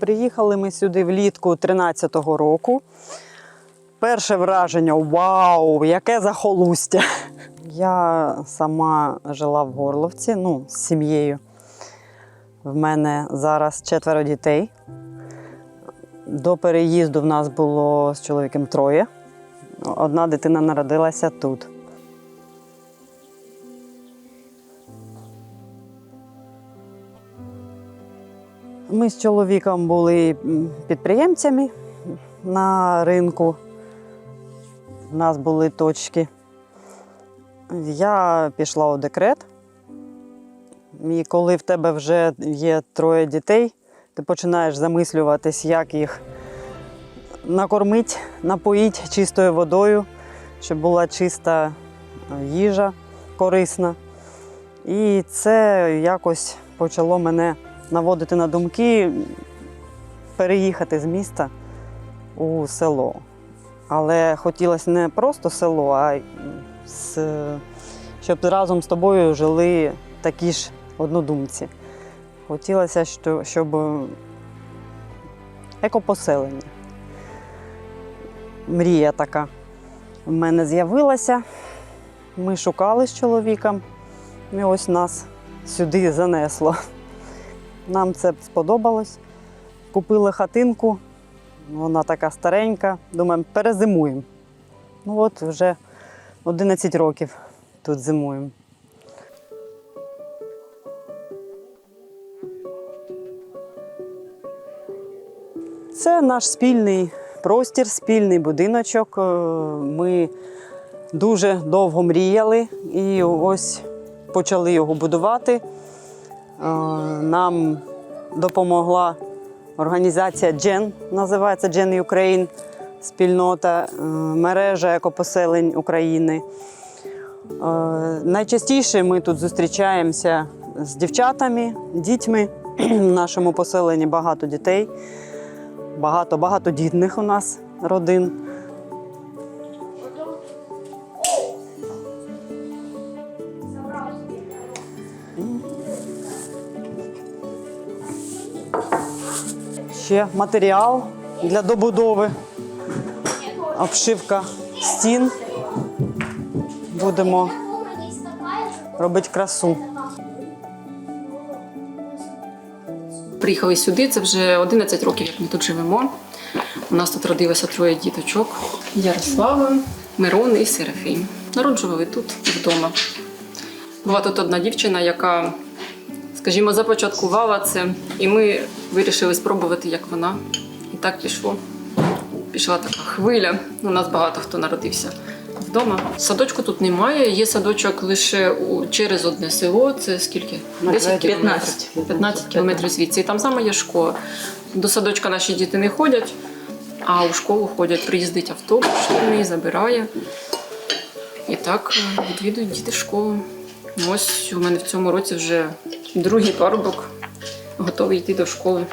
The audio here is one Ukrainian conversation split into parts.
Приїхали ми сюди влітку 13-го року. Перше враження вау, яке захолустя! Я сама жила в Горловці, ну, з сім'єю. В мене зараз четверо дітей. До переїзду в нас було з чоловіком троє. Одна дитина народилася тут. Ми з чоловіком були підприємцями на ринку. У нас були точки. Я пішла у декрет. І коли в тебе вже є троє дітей, ти починаєш замислюватись, як їх накормити, напоїти чистою водою, щоб була чиста е, їжа, корисна. І це якось почало мене наводити на думки переїхати з міста у село. Але хотілося не просто село, а з, щоб разом з тобою жили такі ж однодумці. Хотілося, що- щоб екопоселення. Мрія така в мене з'явилася. Ми шукали з чоловіком, і ось нас сюди занесло. Нам це сподобалось. Купили хатинку, вона така старенька. Думаємо, перезимуємо. Ну от вже 11 років тут зимуємо. Це наш спільний простір, спільний будиночок. Е, Ми дуже довго мріяли і ось почали його будувати. Е, Нам допомогла організація Джен, називається Джен Ukraine, спільнота, е, мережа екопоселень України. Е, Найчастіше ми тут зустрічаємося з дівчатами, дітьми. В нашому поселенні багато дітей, багато багатодітних у нас родин. Ще матеріал для добудови, обшивка стін. Будемо робити красу. Приїхали сюди, це вже 11 років, як ми тут живемо. У нас тут родилося троє діточок: Ярослава, Мирон і Серафім. Народжували тут вдома. Була тут одна дівчина, яка, скажімо, започаткувала це, і ми вирішили спробувати, як вона. І так пішло. Пішла така хвиля. У нас багато хто народився вдома. Садочку тут немає. Є садочок лише у, через одне село. Це скільки? 10 кілометрів. 15. 15 кілометрів звідси. І там саме є школа. До садочка наші діти не ходять, а у школу ходять, приїздить автобус, шкільний, забирає. І так е, відвідують діти школу. Ось у мене в цьому році вже другий парубок готовий йти до школи.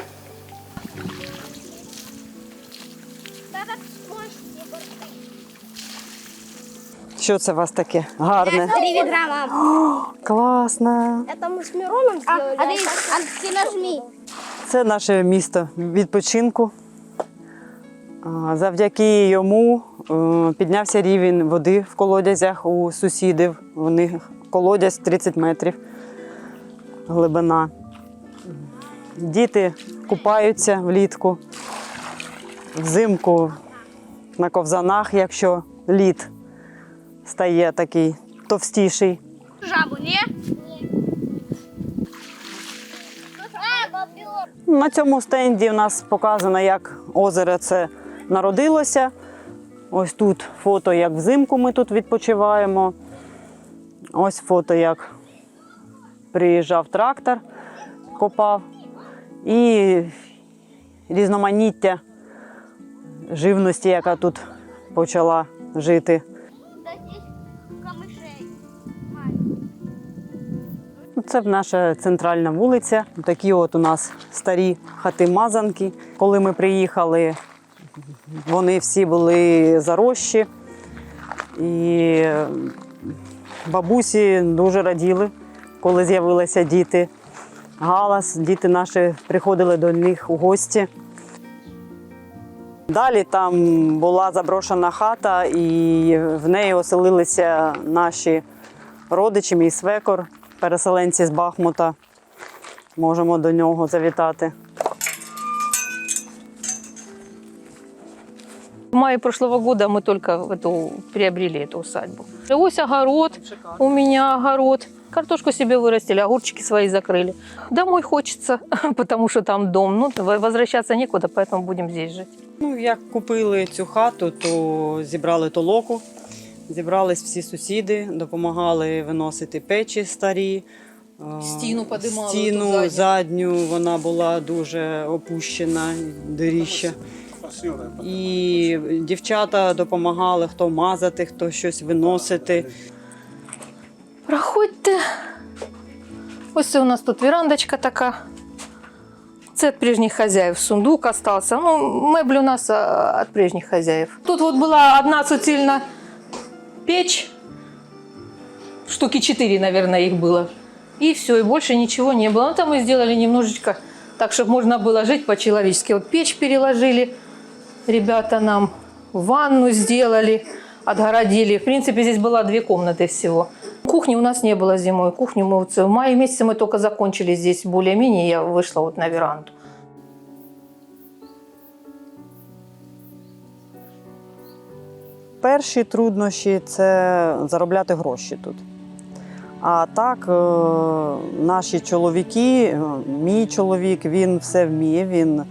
Що це у вас таке гарне? Три ведра, мам. Класно. Это мы с Мироном сделали. А, ты, а ты нажми. Це наше місто відпочинку. А, Завдяки йому е, піднявся рівень води в колодязях у сусідів. У них колодязь 30 метрів глибина. Діти купаються влітку, взимку на ковзанах, якщо лід стає такий товстіший. Жабу, не? На цьому стенді у нас показано, як озеро це народилося. Ось тут фото, як взимку ми тут відпочиваємо. Ось фото, як приїжджав трактор, копав. І різноманіття живності, яка тут почала жити. Це наша центральна вулиця. Такі от у нас старі хати-мазанки. Коли ми приїхали, вони всі були зарощі. І бабусі дуже раділи, коли з'явилися діти галас. Діти наші приходили до них у гості. Далі там була заброшена хата, і в неї оселилися наші родичі, мій свекор, переселенці з Бахмута. Можемо до нього завітати. В мае прошлого года мы только эту, приобрели эту усадьбу. Ось огород, у меня огород. Картошку себе вырастили, огурчики свои закрыли. Домой хочется, потому что там дом. Ну, возвращаться некуда, поэтому будем здесь жить. Ну, як купили цю хату, то зібрали толоку, зібрались всі сусіди, допомагали виносити печі старі. е, Стіну подимали, Стіну оту задню. задню, вона була дуже опущена, доріжча. І дівчата допомагали, хто мазати, хто щось виносити. Проходьте. Ось це у нас тут верандочка така. Це від прежніх хазяїв сундук остався. Ну, меблі у нас а, від прежніх хазяїв. Тут от була одна суцільна печь. Штуки четыре, наверное, их было. И все, и больше ничего не было. Ну, там мы сделали немножечко так, чтобы можно было жить по-человечески. Вот печь переложили, ребята нам ванну сделали, отгородили. В принципе, здесь было две комнаты всего. Кухни у нас не было зимой. Кухню мы вот в мае месяце мы только закончили здесь более-менее. Я вышла вот на веранду. Перші труднощі це заробляти гроші тут. А так, е, наші чоловіки, е, мій чоловік, він все вміє, він е,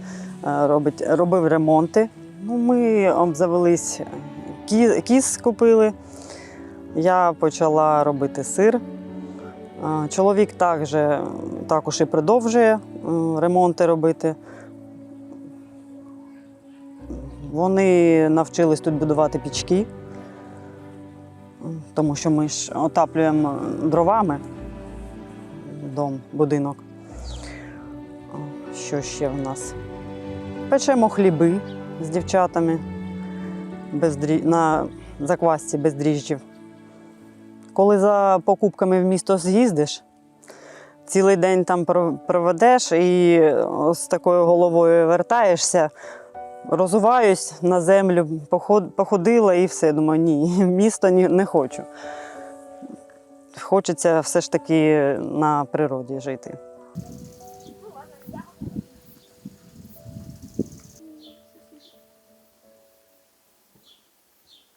робить, робив ремонти. Ну, ми обзавелись, кі- кіз купили. Я почала робити сир. Е, Чоловік також, також і продовжує е, ремонти робити. Вони навчились тут будувати пічки, тому що ми ж отаплюємо дровами дом, будинок. Що ще в нас? Печемо хліби з дівчатами без дрі... на заквасці без дріжджів. Коли за покупками в місто з'їздиш, цілий день там проведеш і з такою головою вертаєшся, розуваюсь на землю, походила і все. Думаю, ні, місто не хочу. Хочеться все ж таки на природі жити.